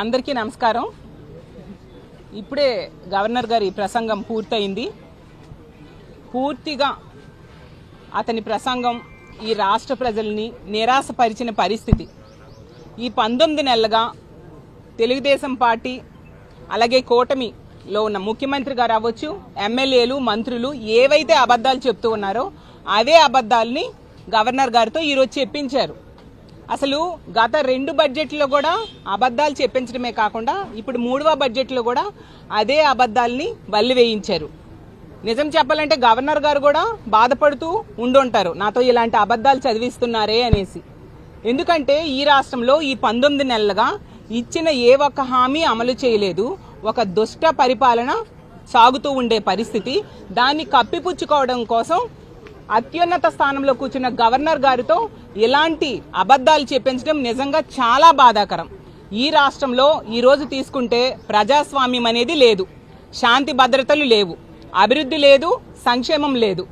అందరికీ నమస్కారం. ఇప్పుడే గవర్నర్ గారి ప్రసంగం పూర్తయింది. పూర్తిగా అతని ప్రసంగం ఈ రాష్ట్ర ప్రజల్ని నిరాశపరిచిన పరిస్థితి. ఈ పంతొమ్మిది నెలలుగా తెలుగుదేశం పార్టీ అలాగే కూటమిలో ఉన్న ముఖ్యమంత్రి గారు అవ్వచ్చు ఎమ్మెల్యేలు మంత్రులు ఏవైతే అబద్ధాలు చెప్తూ ఉన్నారో అవే అబద్ధాలని గవర్నర్ గారితో ఈరోజు చెప్పించారు. అసలు గత రెండు బడ్జెట్లో కూడా అబద్ధాలు చెప్పించడమే కాకుండా ఇప్పుడు మూడవ బడ్జెట్లో కూడా అదే అబద్ధాలని బల్లి వేయించారు. నిజం చెప్పాలంటే గవర్నర్ గారు కూడా బాధపడుతూ ఉండుంటారు. నాతో ఇలాంటి అబద్ధాలు చదివిస్తున్నారే అనేసి. ఎందుకంటే ఈ రాష్ట్రంలో ఈ పంతొమ్మిది నెలలుగా ఇచ్చిన ఏ ఒక్క హామీ అమలు చేయలేదు. ఒక దుష్ట పరిపాలన సాగుతూ ఉండే పరిస్థితి. దాన్ని కప్పిపుచ్చుకోవడం కోసం అత్యున్నత స్థానంలో కూర్చున్న గవర్నర్ గారితో ఇలాంటి అబద్ధాలు చెప్పించడం నిజంగా చాలా బాధాకరం. ఈ రాష్ట్రంలో ఈరోజు తీసుకుంటే ప్రజాస్వామ్యం అనేది లేదు. శాంతి భద్రతలు లేవు. అభివృద్ధి లేదు సంక్షేమం లేదు.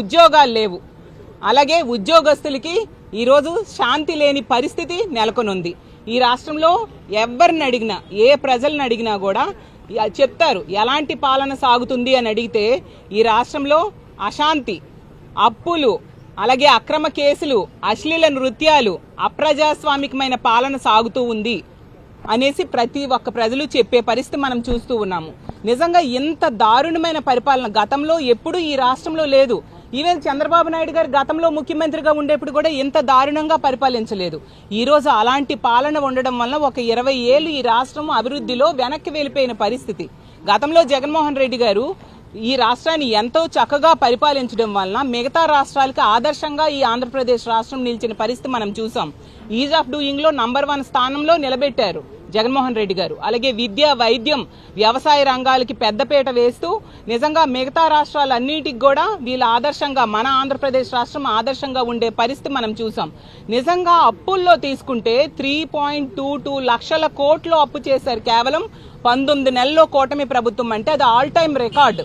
ఉద్యోగాలు లేవు. అలాగే ఉద్యోగస్తులకి ఈరోజు శాంతి లేని పరిస్థితి నెలకొనుంది. ఈ రాష్ట్రంలో ఎవరిని అడిగినా ఏ ప్రజలను అడిగినా కూడా చెప్తారు ఎలాంటి పాలన సాగుతుంది అని అడిగితే ఈ రాష్ట్రంలో అశాంతి అప్పులు అలాగే అక్రమ కేసులు అశ్లీల నృత్యాలు అప్రజాస్వామికమైన పాలన సాగుతూ ఉంది అనేసి ప్రతి ఒక్క ప్రజలు చెప్పే పరిస్థితి మనం చూస్తూ ఉన్నాము. నిజంగా ఇంత దారుణమైన పరిపాలన గతంలో ఎప్పుడూ ఈ రాష్ట్రంలో లేదు. ఈవెన్ చంద్రబాబు నాయుడు గారు గతంలో ముఖ్యమంత్రిగా ఉండేప్పుడు కూడా ఇంత దారుణంగా పరిపాలించలేదు. ఈరోజు అలాంటి పాలన ఉండడం వల్ల ఒక ఇరవై ఏళ్ళు ఈ రాష్ట్రం అభివృద్ధిలో వెనక్కి వెళ్ళిపోయిన పరిస్థితి. గతంలో జగన్మోహన్ రెడ్డి గారు ఈ రాష్ట్రాన్ని ఎంతో చక్కగా పరిపాలించడం వలన మిగతా రాష్ట్రాలకు ఆదర్శంగా ఈ ఆంధ్రప్రదేశ్ రాష్ట్రం నిలిచిన పరిస్థితి మనం చూసాం. ఈజ్ ఆఫ్ డూయింగ్లో నంబర్ వన్ స్థానంలో నిలబెట్టారు జగన్మోహన్ రెడ్డి గారు. అలాగే విద్య వైద్యం వ్యవసాయ రంగాలకి పెద్దపీట వేస్తూ నిజంగా మిగతా రాష్ట్రాలన్నిటికి కూడా వీళ్ళ ఆదర్శంగా మన ఆంధ్రప్రదేశ్ రాష్ట్రం ఆదర్శంగా ఉండే పరిస్థితి మనం చూసాం. నిజంగా అప్పుల్లో తీసుకుంటే త్రీ పాయింట్ టూ టూ లక్షల కోట్లు అప్పు చేశారు కేవలం పంతొమ్మిది నెలల్లో కూటమి ప్రభుత్వం అంటే అది ఆల్ టైమ్ రికార్డు.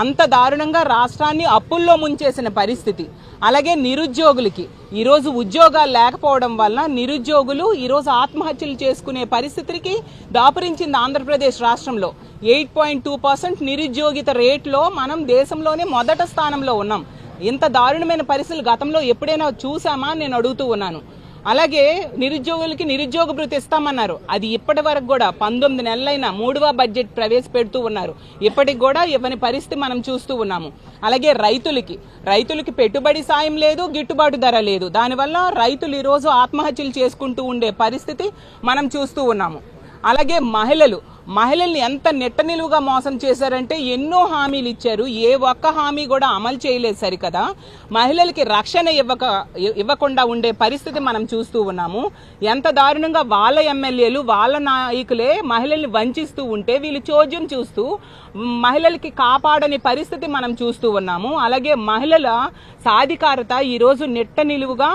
అంత దారుణంగా రాష్ట్రాన్ని అప్పుల్లో ముంచేసిన పరిస్థితి. అలాగే నిరుద్యోగులకి. ఈరోజు ఉద్యోగాలు లేకపోవడం వల్ల నిరుద్యోగులు ఈరోజు ఆత్మహత్యలు చేసుకునే పరిస్థితికి దాపురించింది ఆంధ్రప్రదేశ్ రాష్ట్రంలో. ఎయిట్ పాయింట్ టూ పర్సెంట్ నిరుద్యోగిత రేట్లో మనం దేశంలోనే మొదట స్థానంలో ఉన్నాం. ఇంత దారుణమైన పరిస్థితులు గతంలో ఎప్పుడైనా చూసామా నేను అడుగుతూ ఉన్నాను. అలాగే నిరుద్యోగులకి నిరుద్యోగ భృతి ఇస్తామన్నారు. అది ఇప్పటి వరకు కూడా పంతొమ్మిది నెలలైన మూడవ బడ్జెట్ ప్రవేశపెడుతూ ఉన్నారు. ఇప్పటికి కూడా ఇవ్వని పరిస్థితి మనం చూస్తూ ఉన్నాము. అలాగే రైతులకి రైతులకి పెట్టుబడి సాయం లేదు గిట్టుబాటు ధర లేదు. దానివల్ల రైతులు ఈరోజు ఆత్మహత్యలు చేసుకుంటూ ఉండే పరిస్థితి మనం చూస్తూ ఉన్నాము. అలాగే మహిళలు మహిళల్ని ఎంత నెట్ట నిలువుగా మోసం చేశారంటే ఎన్నో హామీలు ఇచ్చారు. ఏ ఒక్క హామీ కూడా అమలు చేయలేదు సరికదా. మహిళలకి రక్షణ ఇవ్వక ఇవ్వకుండా ఉండే పరిస్థితి మనం చూస్తూ ఉన్నాము. ఎంత దారుణంగా వాళ్ళ ఎమ్మెల్యేలు వాళ్ళ నాయకులే మహిళల్ని వంచిస్తూ ఉంటే వీళ్ళు చోద్యం చూస్తూ మహిళలకి కాపాడని పరిస్థితి మనం చూస్తూ ఉన్నాము. అలాగే మహిళల సాధికారత ఈరోజు నెట్ట నిలువుగా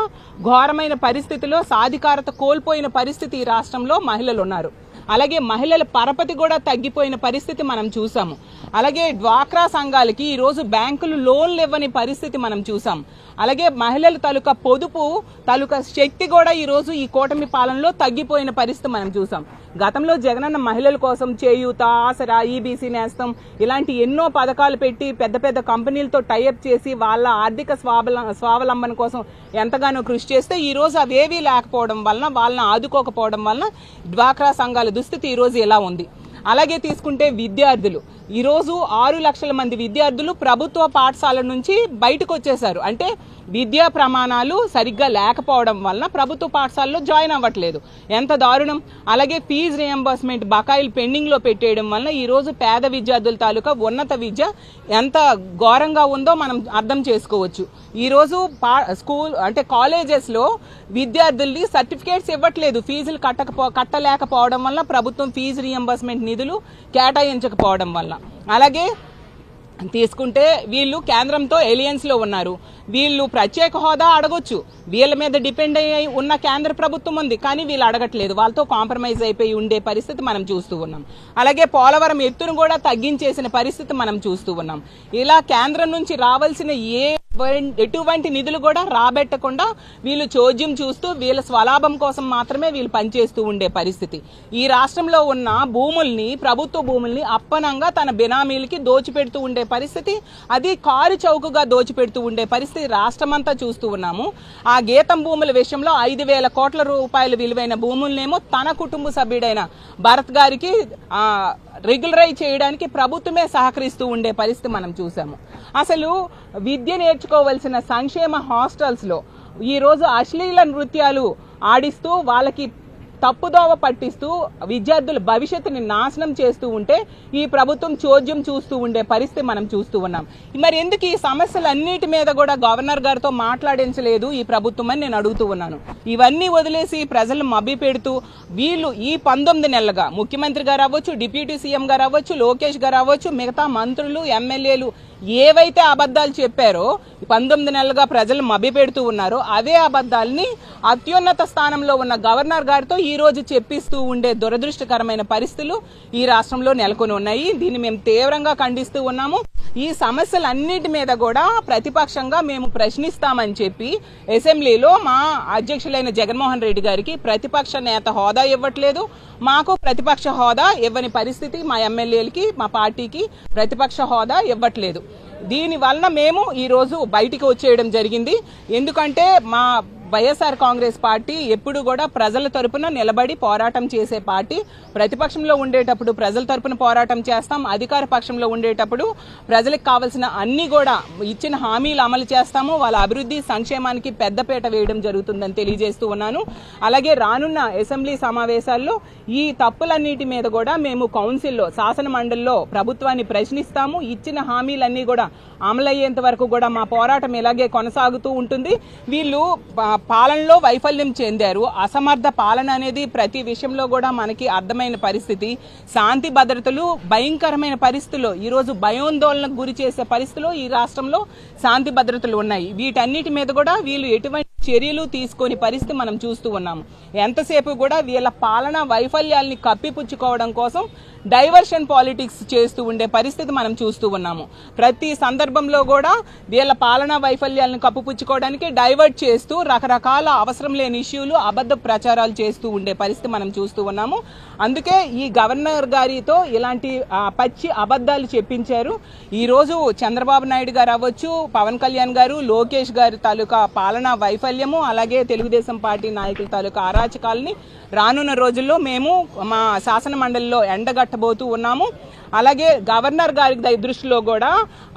ఘోరమైన పరిస్థితిలో సాధికారత కోల్పోయిన పరిస్థితి ఈ రాష్ట్రంలో మహిళలు ఉన్నారు అలాగే మహిళల పరపతి కూడా తగ్గిపోయిన పరిస్థితి మనం చూసాము. అలాగే డ్వాక్రా సంఘాలకి ఈరోజు బ్యాంకులు లోన్లు ఇవ్వని పరిస్థితి మనం చూసాం. అలాగే మహిళల తాలూకా పొదుపు తాలూకా శక్తి కూడా ఈరోజు ఈ కూటమి పాలనలో తగ్గిపోయిన పరిస్థితి మనం చూసాం. గతంలో జగనన్న మహిళల కోసం చేయూత ఆసరా ఈబీసీ నేస్తం ఇలాంటి ఎన్నో పథకాలు పెట్టి పెద్ద పెద్ద కంపెనీలతో టైఅప్ చేసి వాళ్ళ ఆర్థిక స్వావల స్వావలంబన కోసం ఎంతగానో కృషి చేస్తే ఈరోజు అవేవీ లేకపోవడం వలన వాళ్ళని ఆదుకోకపోవడం వలన డ్వాక్రా సంఘాల దుస్థితి ఈరోజు ఇలా ఉంది. అలాగే తీసుకుంటే విద్యార్థులు. ఈరోజు ఆరు లక్షల మంది విద్యార్థులు ప్రభుత్వ పాఠశాల నుంచి బయటకు వచ్చేసారు అంటే విద్యా ప్రమాణాలు సరిగ్గా లేకపోవడం వలన ప్రభుత్వ పాఠశాలలో జాయిన్ అవ్వట్లేదు. ఎంత దారుణం. అలాగే ఫీజు రియంబర్స్మెంట్ బకాయిలు పెండింగ్లో పెట్టేయడం వలన ఈరోజు పేద విద్యార్థుల తాలూకా ఉన్నత విద్య ఎంత ఘోరంగా ఉందో మనం అర్థం చేసుకోవచ్చు. ఈరోజు పా స్కూల్ అంటే కాలేజెస్లో విద్యార్థుల్ని సర్టిఫికేట్స్ ఇవ్వట్లేదు. ఫీజులు కట్టకపో కట్టలేకపోవడం వల్ల ప్రభుత్వం ఫీజు రియంబర్స్మెంట్ నిధులు కేటాయించకపోవడం వల్ల అలాగే తీసుకుంటే వీళ్ళు కేంద్రంతో ఏలియన్స్లో ఉన్నారు. వీళ్ళు ప్రత్యేక హోదా అడగొచ్చు. వీళ్ళ మీద డిపెండ్ అయ్యి ఉన్న కేంద్ర ప్రభుత్వం ఉంది. కానీ వీళ్ళు అడగట్లేదు. వాళ్ళతో కాంప్రమైజ్ అయిపోయి ఉండే పరిస్థితి మనం చూస్తూ ఉన్నాం. అలాగే పోలవరం ఎత్తును కూడా తగ్గించేసిన పరిస్థితి మనం చూస్తూ ఉన్నాం. ఇలా కేంద్రం నుంచి రావాల్సిన ఏ ఎటువంటి నిధులు కూడా రాబెట్టకుండా వీళ్ళు చోద్యం చూస్తూ వీళ్ళ స్వలాభం కోసం మాత్రమే వీళ్ళు పనిచేస్తూ ఉండే పరిస్థితి. ఈ రాష్ట్రంలో ఉన్న భూముల్ని ప్రభుత్వ భూముల్ని అప్పనంగా తన బినామీలకి దోచిపెడుతూ ఉండే పరిస్థితి అది కారు చౌకగా దోచిపెడుతూ ఉండే పరిస్థితి రాష్ట్రమంతా చూస్తూ ఉన్నాము. ఆ గీతం భూముల విషయంలో ఐదు వేల కోట్ల రూపాయల విలువైన భూములనేమో తన కుటుంబ సభ్యుడైన భరత్ గారికి రెగ్యులరైజ్ చేయడానికి ప్రభుత్వమే సహకరిస్తూ ఉండే పరిస్థితి మనం చూసాము అసలు విద్య నేర్చుకోవలసిన సంక్షేమ హాస్టల్స్లో ఈరోజు అశ్లీల నృత్యాలు ఆడిస్తూ వాళ్ళకి తప్పుదోవ పట్టిస్తూ విద్యార్థుల భవిష్యత్తుని నాశనం చేస్తూ ఉంటే ఈ ప్రభుత్వం చోద్యం చూస్తూ ఉండే పరిస్థితి మనం చూస్తూ ఉన్నాం. మరి ఎందుకు ఈ సమస్యలన్నిటి మీద కూడా గవర్నర్ గారితో మాట్లాడించలేదు ఈ ప్రభుత్వం అని నేను అడుగుతూ ఉన్నాను. ఇవన్నీ వదిలేసి ప్రజలు మభ్య పెడుతూ వీళ్ళు ఈ పంతొమ్మిది నెలలుగా ముఖ్యమంత్రి గారు అవ్వచ్చు డిప్యూటీ సీఎం గారు అవ్వచ్చు లోకేష్ గారు అవ్వచ్చు మిగతా మంత్రులు ఎమ్మెల్యేలు ఏవైతే అబద్ధాలు చెప్పారో పంతొమ్మిది నెలలుగా ప్రజలు మభ్యపెడుతూ ఉన్నారో. అవే అబద్ధాలని అత్యున్నత స్థానంలో ఉన్న గవర్నర్ గారితో ఈ ప్రతిరోజు చెప్పిస్తూ ఉండే దురదృష్టకరమైన పరిస్థితులు ఈ రాష్ట్రంలో నెలకొని ఉన్నాయి. దీన్ని మేము తీవ్రంగా ఖండిస్తూ ఉన్నాము. ఈ సమస్యలన్నిటి మీద కూడా ప్రతిపక్షంగా మేము ప్రశ్నిస్తామని చెప్పి అసెంబ్లీలో మా అధ్యక్షులైన జగన్మోహన్ రెడ్డి గారికి ప్రతిపక్ష నేత హోదా ఇవ్వట్లేదు. మాకు ప్రతిపక్ష హోదా ఇవ్వని పరిస్థితి మా ఎమ్మెల్యేలకి మా పార్టీకి ప్రతిపక్ష హోదా ఇవ్వట్లేదు. దీని వలన మేము ఈరోజు బయటికి వచ్చేయడం జరిగింది. ఎందుకంటే మా వైఎస్ఆర్ కాంగ్రెస్ పార్టీ ఎప్పుడు కూడా ప్రజల తరపున నిలబడి పోరాటం చేసే పార్టీ. ప్రతిపక్షంలో ఉండేటప్పుడు ప్రజల తరపున పోరాటం చేస్తాం. అధికార పక్షంలో ఉండేటప్పుడు ప్రజలకు కావాల్సిన అన్ని కూడా ఇచ్చిన హామీలు అమలు చేస్తాము. వాళ్ళ అభివృద్ధి సంక్షేమానికి పెద్దపీట వేయడం జరుగుతుందని తెలియజేస్తూ ఉన్నాను. అలాగే రానున్న అసెంబ్లీ సమావేశాల్లో ఈ తప్పులన్నిటి మీద కూడా మేము కౌన్సిల్లో శాసన మండలిలో ప్రభుత్వాన్ని ప్రశ్నిస్తాము. ఇచ్చిన హామీలన్నీ కూడా అమలయ్యేంత వరకు కూడా మా పోరాటం ఇలాగే కొనసాగుతూ ఉంటుంది. వీళ్ళు పాలనలో వైఫల్యం చెందారు. అసమర్థ పాలన అనేది ప్రతి విషయంలో కూడా మనకి అర్థమైన పరిస్థితి. శాంతి భద్రతలు భయంకరమైన పరిస్థితుల్లో ఈరోజు భయోందోళనకు గురి చేసే పరిస్థితుల్లో ఈ రాష్ట్రంలో శాంతి భద్రతలు ఉన్నాయి. వీటన్నిటి మీద కూడా వీళ్ళు ఎటువంటి చర్యలు తీసుకొని పరిస్థితి మనం చూస్తూ ఉన్నాము ఎంతసేపు కూడా వీళ్ళ పాలన వైఫల్యాల్ని కప్పిపుచ్చుకోవడం కోసం డైవర్షన్ పాలిటిక్స్ చేస్తూ ఉండే పరిస్థితి మనం చూస్తూ ఉన్నాము. ప్రతి సందర్భంలో కూడా వీళ్ళ పాలనా వైఫల్యాలను కప్పుపుచ్చుకోవడానికి డైవర్ట్ చేస్తూ రకరకాల అవసరం లేని ఇష్యూలు అబద్ధ ప్రచారాలు చేస్తూ ఉండే పరిస్థితి మనం చూస్తూ ఉన్నాము. అందుకే ఈ గవర్నర్ గారితో ఇలాంటి పచ్చి అబద్ధాలు చెప్పించారు. ఈరోజు చంద్రబాబు నాయుడు గారు అవ్వచ్చు పవన్ కళ్యాణ్ గారు లోకేష్ గారి తాలూకా పాలనా వైఫల్యం వైఫల్యము అలాగే తెలుగుదేశం పార్టీ నాయకుల తాలూకా అరాచకాలని రానున్న రోజుల్లో మేము మా శాసన మండలిలో ఎండగట్టబోతూ ఉన్నాము. అలాగే గవర్నర్ గారి దృష్టిలో కూడా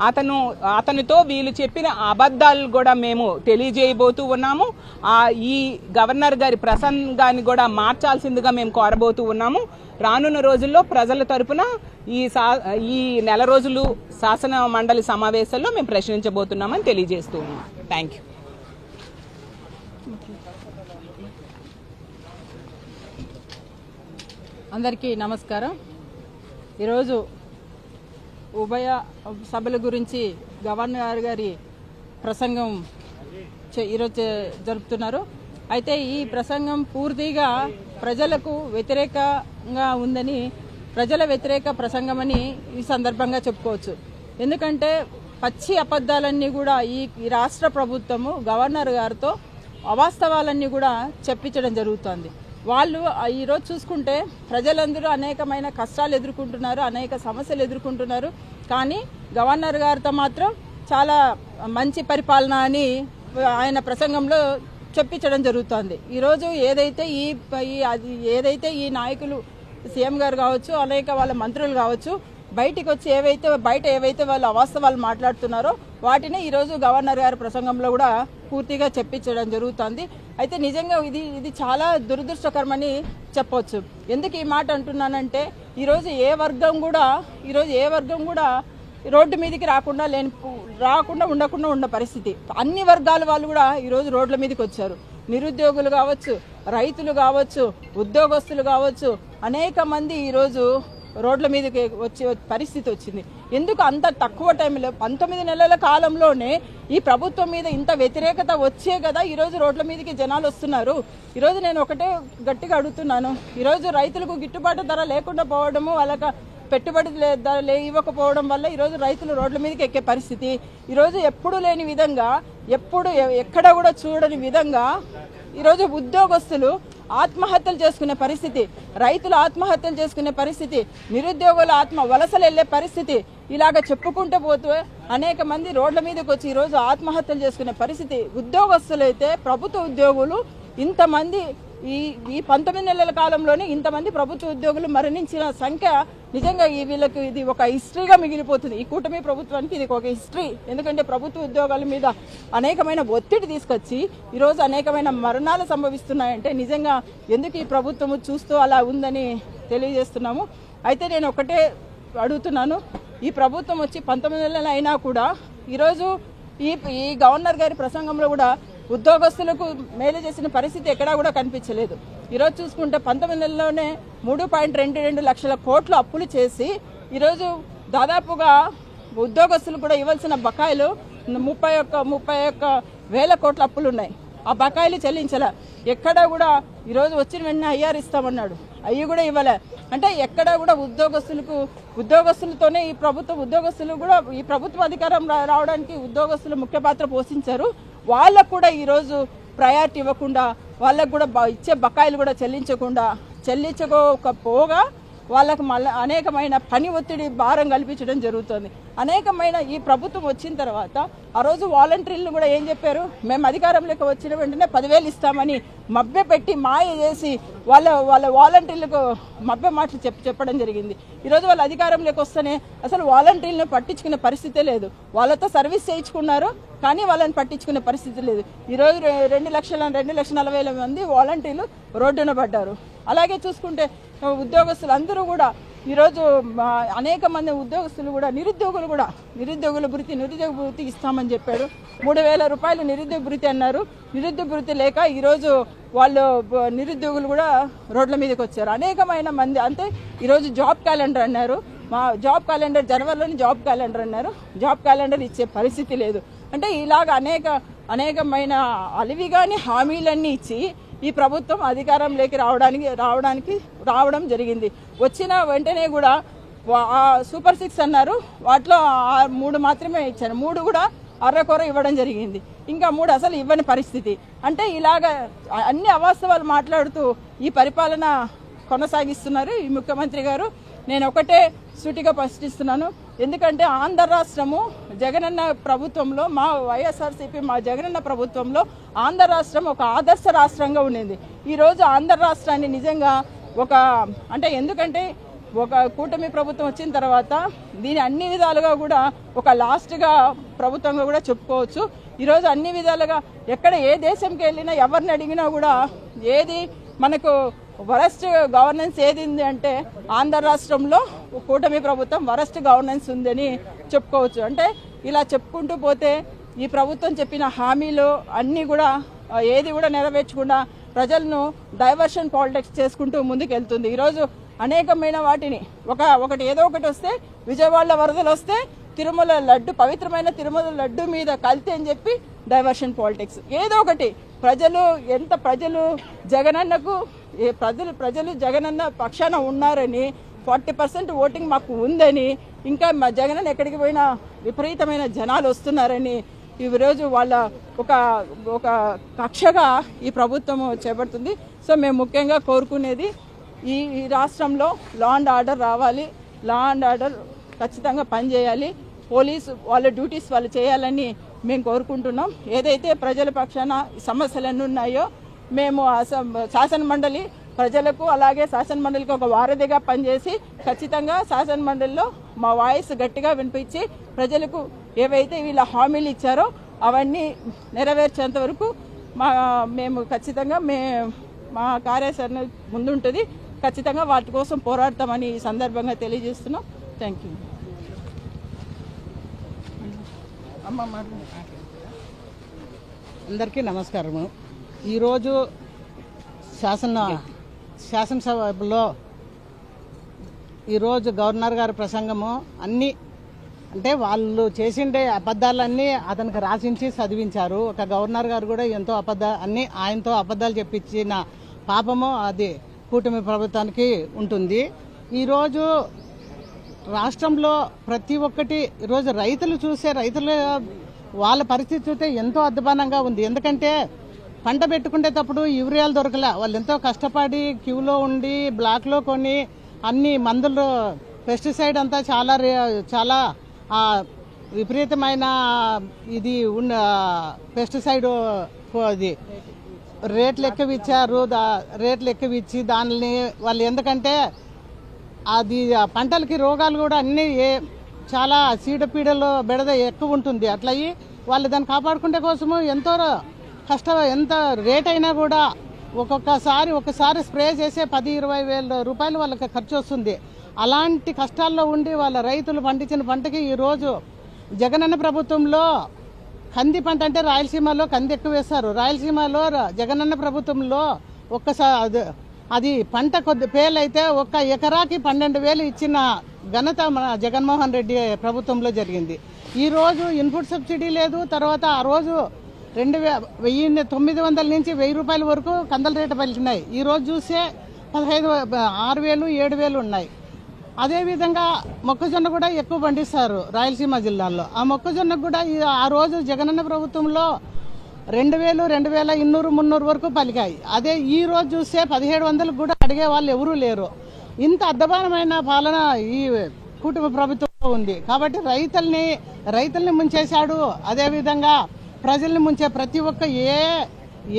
అతను అతనితో వీళ్ళు చెప్పిన అబద్ధాలు కూడా మేము తెలియజేయబోతూ ఉన్నాము. ఆ ఈ గవర్నర్ గారి ప్రసంగాన్ని కూడా మార్చాల్సిందిగా మేము కోరబోతూ ఉన్నాము. రానున్న రోజుల్లో ప్రజల తరపున ఈ సా ఈ నెల రోజులు శాసన మండలి సమావేశాల్లో మేము ప్రశ్నించబోతున్నామని తెలియజేస్తూ ఉన్నాం. థ్యాంక్ యూ అందరికీ నమస్కారం. ఈరోజు ఉభయ సభల గురించి గవర్నర్ గారి ప్రసంగం చే- ఈరోజు జరుపుతున్నారు. అయితే ఈ ప్రసంగం పూర్తిగా ప్రజలకు వ్యతిరేకంగా ఉందని ప్రజల వ్యతిరేక ప్రసంగమని ఈ సందర్భంగా చెప్పుకోవచ్చు. ఎందుకంటే పచ్చి అబద్ధాలన్నీ కూడా ఈ రాష్ట్ర ప్రభుత్వము గవర్నర్ గారితో అవాస్తవాలన్నీ కూడా చెప్పించడం జరుగుతోంది. వాళ్ళు ఈరోజు చూసుకుంటే ప్రజలందరూ అనేకమైన కష్టాలు ఎదుర్కొంటున్నారు అనేక సమస్యలు ఎదుర్కొంటున్నారు. కానీ గవర్నర్ గారితో మాత్రం చాలా మంచి పరిపాలన అని ఆయన ప్రసంగంలో చెప్పించడం జరుగుతోంది. ఈరోజు ఏదైతే ఈ ఈ అది ఏదైతే ఈ నాయకులు సీఎం గారు కావచ్చు అనేక వాళ్ళ మంత్రులు కావచ్చు బయటికి వచ్చి ఏవైతే బయట ఏవైతే వాళ్ళు అవాస్తవాలు మాట్లాడుతున్నారో వాటిని ఈరోజు గవర్నర్ గారి ప్రసంగంలో కూడా పూర్తిగా చెప్పించడం జరుగుతుంది. అయితే నిజంగా ఇది ఇది చాలా దురదృష్టకరమని చెప్పవచ్చు ఎందుకు ఈ మాట అంటున్నానంటే ఈరోజు ఏ వర్గం కూడా ఈరోజు ఏ వర్గం కూడా రోడ్డు మీదకి రాకుండా లేని రాకుండా ఉండకుండా ఉన్న పరిస్థితి. అన్ని వర్గాల వాళ్ళు కూడా ఈరోజు రోడ్ల మీదకి వచ్చారు. నిరుద్యోగులు కావచ్చు రైతులు కావచ్చు ఉద్యోగస్తులు కావచ్చు అనేక మంది ఈరోజు రోడ్ల మీదకి వచ్చే పరిస్థితి వచ్చింది. ఎందుకు అంత తక్కువ టైంలో పంతొమ్మిది నెలల కాలంలోనే ఈ ప్రభుత్వం మీద ఇంత వ్యతిరేకత వచ్చే కదా ఈరోజు రోడ్ల మీదకి జనాలు వస్తున్నారు. ఈరోజు నేను ఒకటే గట్టిగా అడుగుతున్నాను. ఈరోజు రైతులకు గిట్టుబాటు ధర లేకుండా పోవడము వాళ్ళకి పెట్టుబడి లే- ఇవ్వకపోవడం వల్ల ఈరోజు రైతులు రోడ్ల మీదకి ఎక్కే పరిస్థితి. ఈరోజు ఎప్పుడు లేని విధంగా ఎప్పుడు ఎక్కడ కూడా చూడని విధంగా ఈరోజు ఉద్యోగస్తులు ఆత్మహత్యలు చేసుకునే పరిస్థితి రైతులు ఆత్మహత్యలు చేసుకునే పరిస్థితి నిరుద్యోగుల ఆత్మ వలసలు వెళ్ళే పరిస్థితి ఇలాగ చెప్పుకుంటూ పోతే అనేక మంది రోడ్ల మీదకి వచ్చి ఈరోజు ఆత్మహత్యలు చేసుకునే పరిస్థితి. ఉద్యోగస్తులైతే ప్రభుత్వ ఉద్యోగులు ఇంతమంది ఈ ఈ పంతొమ్మిది నెలల కాలంలోనే ఇంతమంది ప్రభుత్వ ఉద్యోగులు మరణించిన సంఖ్య నిజంగా ఈ వీళ్ళకి ఇది ఒక హిస్టరీగా మిగిలిపోతుంది. ఈ కూటమి ప్రభుత్వానికి ఇది ఒక హిస్టరీ. ఎందుకంటే ప్రభుత్వ ఉద్యోగాల మీద అనేకమైన ఒత్తిడి తీసుకొచ్చి ఈరోజు అనేకమైన మరణాలు సంభవిస్తున్నాయంటే నిజంగా ఎందుకు ఈ ప్రభుత్వము చూస్తూ అలా ఉందని తెలియజేస్తున్నాము. అయితే నేను ఒకటే అడుగుతున్నాను. ఈ ప్రభుత్వం వచ్చి పంతొమ్మిది నెలలు అయినా కూడా ఈరోజు ఈ ఈ గవర్నర్ గారి ప్రసంగంలో కూడా ఉద్యోగస్తులకు మేలు చేసిన పరిస్థితి ఎక్కడా కూడా కనిపించలేదు. ఈరోజు చూసుకుంటే పంతొమ్మిది నెలల్లోనే మూడు పాయింట్ రెండు రెండు లక్షల కోట్లు అప్పులు చేసి ఈరోజు దాదాపుగా ఉద్యోగస్తులు కూడా ఇవ్వాల్సిన బకాయిలు ముప్పై ఒక్క ముప్పై ఒక్క వేల కోట్ల అప్పులు ఉన్నాయి. ఆ బకాయిలు చెల్లించలే. ఎక్కడ కూడా ఈరోజు వచ్చిన వెంటనే అయ్యారు ఇస్తామన్నాడు. అవి కూడా ఇవ్వలే. అంటే ఎక్కడ కూడా ఉద్యోగస్తులకు ఉద్యోగస్తులతోనే ఈ ప్రభుత్వ ఉద్యోగస్తులు కూడా ఈ ప్రభుత్వ అధికారం రా- రావడానికి ఉద్యోగస్తులు ముఖ్య పాత్ర పోషించారు. వాళ్ళకు కూడా ఈరోజు ప్రయారిటీ ఇవ్వకుండా వాళ్ళకు కూడా ఇచ్చే బకాయిలు కూడా చెల్లించకుండా చెల్లించకపోగా వాళ్ళకు మళ్ళీ అనేకమైన పని ఒత్తిడి భారం కల్పించడం జరుగుతుంది. అనేకమైన ఈ ప్రభుత్వం వచ్చిన తర్వాత ఆ రోజు వాలంటీర్లు కూడా ఏం చెప్పారు? మేము అధికారంలోకి వచ్చిన వెంటనే పదివేలు ఇస్తామని మభ్య పెట్టి మాయ చేసి వాళ్ళ వాళ్ళ వాలంటీర్లకు మభ్య మాటలు చెప్ చెప్పడం జరిగింది. ఈరోజు వాళ్ళ అధికారంలోకి వస్తేనే అసలు వాలంటీర్లను పట్టించుకునే పరిస్థితే లేదు. వాళ్ళతో సర్వీస్ చేయించుకున్నారు కానీ వాళ్ళని పట్టించుకునే పరిస్థితి లేదు. ఈరోజు రెండు లక్షల రెండు లక్షల నలభై వేల మంది వాలంటీర్లు రోడ్డున పడ్డారు. అలాగే చూసుకుంటే ఉద్యోగస్తులు అందరూ కూడా ఈరోజు అనేక మంది ఉద్యోగస్తులు కూడా నిరుద్యోగులు కూడా నిరుద్యోగుల భృతి నిరుద్యోగ భృతి ఇస్తామని చెప్పాడు మూడు వేల రూపాయలు నిరుద్యోగ భృతి అన్నారు. నిరుద్యోగ భృతి లేక ఈరోజు వాళ్ళు నిరుద్యోగులు కూడా రోడ్ల మీదకి వచ్చారు. అనేకమైన మంది అంటే ఈరోజు జాబ్ క్యాలెండర్ అన్నారు. మా జాబ్ క్యాలెండర్ జనవరిలోని జాబ్ క్యాలెండర్ అన్నారు. జాబ్ క్యాలెండర్ ఇచ్చే పరిస్థితి లేదు. అంటే ఇలాగ అనేక అనేకమైన అలివిగాని హామీలన్నీ ఇచ్చి ఈ ప్రభుత్వం అధికారంలోకి రావడానికి రావడానికి రావడం జరిగింది. వచ్చిన వెంటనే కూడా సూపర్ సిక్స్ అన్నారు. వాటిలో మూడు మాత్రమే ఇచ్చారు. మూడు కూడా అర్రకొర ఇవ్వడం జరిగింది. ఇంకా మూడు అసలు ఇవ్వని పరిస్థితి. అంటే ఇలాగ అన్ని అవాస్తవాలు మాట్లాడుతూ ఈ పరిపాలన కొనసాగిస్తున్నారు ఈ ముఖ్యమంత్రి గారు. నేను ఒకటే సూటిగా ప్రశ్నిస్తున్నాను. ఎందుకంటే ఆంధ్ర రాష్ట్రము జగనన్న ప్రభుత్వంలో మా వైఎస్ఆర్సీపీ మా జగనన్న ప్రభుత్వంలో ఆంధ్ర రాష్ట్రం ఒక ఆదర్శ రాష్ట్రంగా ఉండింది. ఈరోజు ఆంధ్ర రాష్ట్రాన్ని నిజంగా ఒక అంటే ఎందుకంటే ఒక కూటమి ప్రభుత్వం వచ్చిన తర్వాత దీని అన్ని విధాలుగా కూడా ఒక లాస్ట్గా ప్రభుత్వంగా కూడా చెప్పుకోవచ్చు. ఈరోజు అన్ని విధాలుగా ఎక్కడ ఏ దేశంకి వెళ్ళినా ఎవరిని అడిగినా కూడా ఏది మనకు వరస్ట్ గవర్నెన్స్ ఏదింది అంటే ఆంధ్ర రాష్ట్రంలో కూటమి ప్రభుత్వం వరస్ట్ గవర్నెన్స్ ఉందని చెప్పుకోవచ్చు. అంటే ఇలా చెప్పుకుంటూ పోతే ఈ ప్రభుత్వం చెప్పిన హామీలు అన్నీ కూడా ఏది కూడా నెరవేర్చకుండా ప్రజలను డైవర్షన్ పాలిటిక్స్ చేసుకుంటూ ముందుకెళ్తుంది. ఈరోజు అనేకమైన వాటిని ఒక ఒకటి ఏదో ఒకటి వస్తే విజయవాడలో వరదలు వస్తే తిరుమల లడ్డు పవిత్రమైన తిరుమల లడ్డు మీద కలితే అని చెప్పి డైవర్షన్ పాలిటిక్స్. ఏదో ఒకటి ప్రజలు ఎంత ప్రజలు జగనన్నకు ప్రజలు ప్రజలు జగనన్న పక్షాన ఉన్నారని ఫార్టీ పర్సెంట్ ఓటింగ్ మాకు ఉందని ఇంకా మా జగనన్న ఎక్కడికి పోయినా విపరీతమైన జనాలు వస్తున్నారని ఈ రోజు వాళ్ళ ఒక ఒక కక్షగా ఈ ప్రభుత్వం చేపడుతుంది. సో మేము ముఖ్యంగా కోరుకునేది ఈ ఈ రాష్ట్రంలో లా అండ్ ఆర్డర్ రావాలి. లా అండ్ ఆర్డర్ ఖచ్చితంగా పనిచేయాలి. పోలీసు వాళ్ళ డ్యూటీస్ వాళ్ళు చేయాలని మేము కోరుకుంటున్నాం. ఏదైతే ప్రజల పక్షాన సమస్యలు ఎన్ని ఉన్నాయో మేము అస- శాసన మండలి ప్రజలకు అలాగే శాసన మండలికి ఒక వారధిగా పనిచేసి ఖచ్చితంగా శాసన మండలిలో మా వాయిస్ గట్టిగా వినిపించి ప్రజలకు ఏవైతే వీళ్ళ హామీలు ఇచ్చారో అవన్నీ నెరవేర్చేంత వరకు మా మేము ఖచ్చితంగా మే మా కార్యాచరణ ముందుంటుంది. ఖచ్చితంగా వాటి కోసం పోరాడతామని ఈ సందర్భంగా తెలియజేస్తున్నాం. థ్యాంక్ యూ అందరికీ నమస్కారము. ఈరోజు శాసన శాసనసభలో ఈరోజు గవర్నర్ గారి ప్రసంగము అన్ని అంటే వాళ్ళు చేసిండే అబద్ధాలన్నీ అతనికి రాసించి చదివించారు. ఒక గవర్నర్ గారు కూడా ఎంతో అబద్ధ అన్ని ఆయనతో అబద్ధాలు చెప్పించిన పాపము అది కూటమి ప్రభుత్వానికి ఉంటుంది. ఈరోజు రాష్ట్రంలో ప్రతి ఒక్కటి ఈరోజు రైతులు చూసే రైతుల వాళ్ళ పరిస్థితి చూస్తే ఎంతో అధ్వానంగా ఉంది. ఎందుకంటే పంట పెట్టుకునేటప్పుడు యూరియాలు దొరకలే. వాళ్ళు ఎంతో కష్టపడి క్యూలో ఉండి బ్లాక్లో కొని అన్ని మందులు పెస్టిసైడ్ అంతా చాలా రే- చాలా విపరీతమైన ఇది ఉన్న పెస్టిసైడ్ అది రేట్లు ఎక్కువ ఇచ్చారు దా రేట్లు ఎక్కువ ఇచ్చి దానిని వాళ్ళు ఎందుకంటే అది పంటలకి రోగాలు కూడా అన్నీ ఏ చాలా చీడపీడలు బెడద ఎక్కువ ఉంటుంది అట్లయి వాళ్ళు దాన్ని కాపాడుకుంటే కోసము ఎంతో కష్ట ఎంత రేట్ అయినా కూడా ఒక్కొక్కసారి ఒకసారి స్ప్రే చేసే పది ఇరవై వేల రూపాయలు వాళ్ళకి ఖర్చు వస్తుంది. అలాంటి కష్టాల్లో ఉండి వాళ్ళ రైతులు పండించిన పంటకి ఈరోజు జగనన్న ప్రభుత్వంలో కంది పంట అంటే రాయలసీమలో కంది ఎక్కువ వేస్తారు. రాయలసీమలో జగనన్న ప్రభుత్వంలో ఒక్కసారి అది అది పంట కొద్ది పేలైతే ఒక్క ఎకరాకి పన్నెండు వేలు ఇచ్చిన ఘనత మన జగన్మోహన్ రెడ్డి ప్రభుత్వంలో జరిగింది. ఈరోజు ఇన్పుట్ సబ్సిడీ లేదు తర్వాత ఆ రోజు రెండు వెయ్యి తొమ్మిది వందల నుంచి వెయ్యి రూపాయల వరకు కందల రేటు పలికినాయి. ఈ రోజు చూస్తే పదహైదు ఆరు వేలు ఏడు వేలు ఉన్నాయి. అదేవిధంగా మొక్కజొన్న కూడా ఎక్కువ పండిస్తారు రాయలసీమ జిల్లాలో ఆ మొక్కజొన్నకు కూడా ఈ ఆ రోజు జగనన్న ప్రభుత్వంలో రెండు వేలు రెండు వేల ఇన్నూరు మున్నూరు వరకు పలికాయి. అదే ఈ రోజు చూస్తే పదిహేడు వందలకు కూడా అడిగే వాళ్ళు ఎవరూ లేరు. ఇంత అద్దమానమైన పాలన ఈ కుటుంబ ప్రభుత్వంలో ఉంది. కాబట్టి రైతుల్ని రైతుల్ని ముంచేశాడు. అదేవిధంగా ప్రజల్ని ముంచే ప్రతి ఒక్క ఏ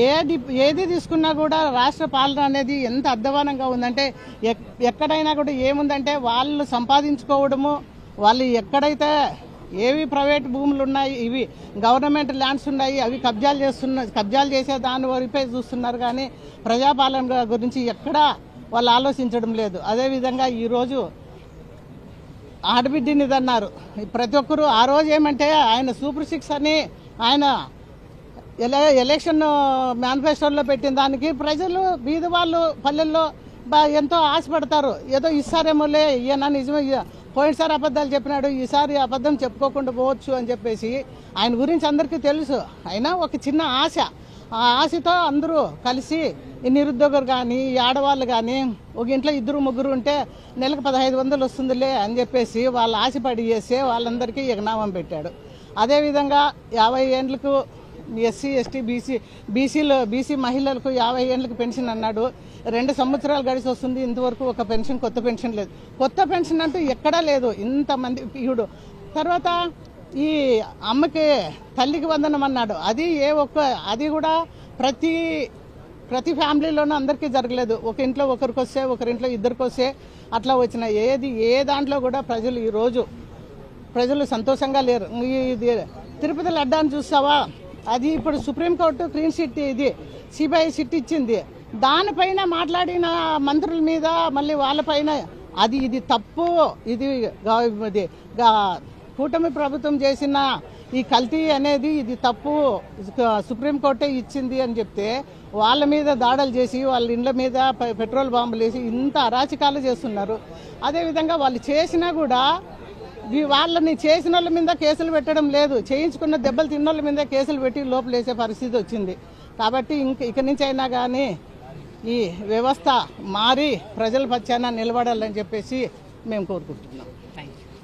ఏది ఏది తీసుకున్నా కూడా రాష్ట్ర పాలన అనేది ఎంత అధ్వానంగా ఉందంటే ఎక్- ఎక్కడైనా కూడా ఏముందంటే వాళ్ళు సంపాదించుకోవడము వాళ్ళు ఎక్కడైతే ఏవి ప్రైవేట్ భూములు ఉన్నాయి ఇవి గవర్నమెంట్ ల్యాండ్స్ ఉన్నాయి అవి కబ్జాలు చేస్తున్న కబ్జాలు చేసే దాని వరపై చూస్తున్నారు కానీ ప్రజాపాలన గురించి ఎక్కడా వాళ్ళు ఆలోచించడం లేదు. అదేవిధంగా ఈరోజు ఆడబిడ్డినిదన్నారు ప్రతి ఒక్కరు ఆ రోజు ఏమంటే ఆయన సూపర్ సిక్స్ అని ఆయన ఎలే ఎలక్షన్ మేనిఫెస్టోలో పెట్టిన దానికి ప్రజలు బీద వాళ్ళు పల్లెల్లో బా ఎంతో ఆశపడతారు. ఏదో ఇస్తారేమోలే ఈయన నిజమే పోయినసారి అబద్ధాలు చెప్పినాడు ఈసారి అబద్ధం చెప్పుకోకుండా పోవచ్చు అని చెప్పేసి ఆయన గురించి అందరికీ తెలుసు. అయినా ఒక చిన్న ఆశ. ఆ ఆశతో అందరూ కలిసి ఈ నిరుద్యోగులు కానీ ఈ ఆడవాళ్ళు కానీ ఒక ఇంట్లో ఇద్దరు ముగ్గురు ఉంటే నెలకు పదహైదు వందలు వస్తుందిలే అని చెప్పేసి వాళ్ళు ఆశపడి చేసి వాళ్ళందరికీ ఎగనామం పెట్టాడు. అదేవిధంగా యాభై ఏండ్లకు ఎస్సీ ఎస్టీ బీసీ బీసీలో బీసీ మహిళలకు యాభై ఏండ్లకు పెన్షన్ అన్నాడు. రెండు సంవత్సరాలు గడిచి వస్తుంది ఇంతవరకు ఒక పెన్షన్ కొత్త పెన్షన్ లేదు. కొత్త పెన్షన్ అంటూ ఎక్కడా లేదు. ఇంతమంది ఇప్పుడు తర్వాత ఈ అమ్మకి తల్లికి వందనం అన్నాడు. అది ఏ ఒక్క అది కూడా ప్రతి ప్రతి ఫ్యామిలీలోనూ అందరికీ జరగలేదు. ఒక ఇంట్లో ఒకరికి వస్తే ఒకరింట్లో ఇద్దరికి వస్తే అట్లా వచ్చిన ఏది ఏ దాంట్లో కూడా ప్రజలు ఈరోజు ప్రజలు సంతోషంగా లేరు. ఇది తిరుపతి లడ్డాను చూస్తావా అది ఇప్పుడు సుప్రీంకోర్టు క్లీన్ సిట్ ఇది సిబిఐ సిట్ ఇచ్చింది. దానిపైన మాట్లాడిన మంత్రుల మీద మళ్ళీ వాళ్ళపైన అది ఇది తప్పు. ఇది ఇది కూటమి ప్రభుత్వం చేసిన ఈ కల్తీ అనేది ఇది తప్పు. సుప్రీంకోర్టే ఇచ్చింది అని చెప్తే వాళ్ళ మీద దాడులు చేసి వాళ్ళ ఇండ్ల మీద పెట్రోల్ బాంబులు వేసి ఇంత అరాచకాలు చేస్తున్నారు. అదేవిధంగా వాళ్ళు చేసినా కూడా వాళ్ళని చేసిన వాళ్ళ మీద కేసులు పెట్టడం లేదు. చేయించుకున్న దెబ్బలు తిన్నోళ్ళ మీద కేసులు పెట్టి లోపలేసే పరిస్థితి వచ్చింది. కాబట్టి ఇంక ఇక నుంచి అయినా కానీ ఈ వ్యవస్థ మారి ప్రజల పక్షాన నిలబడాలని చెప్పేసి మేము కోరుకుంటున్నాం.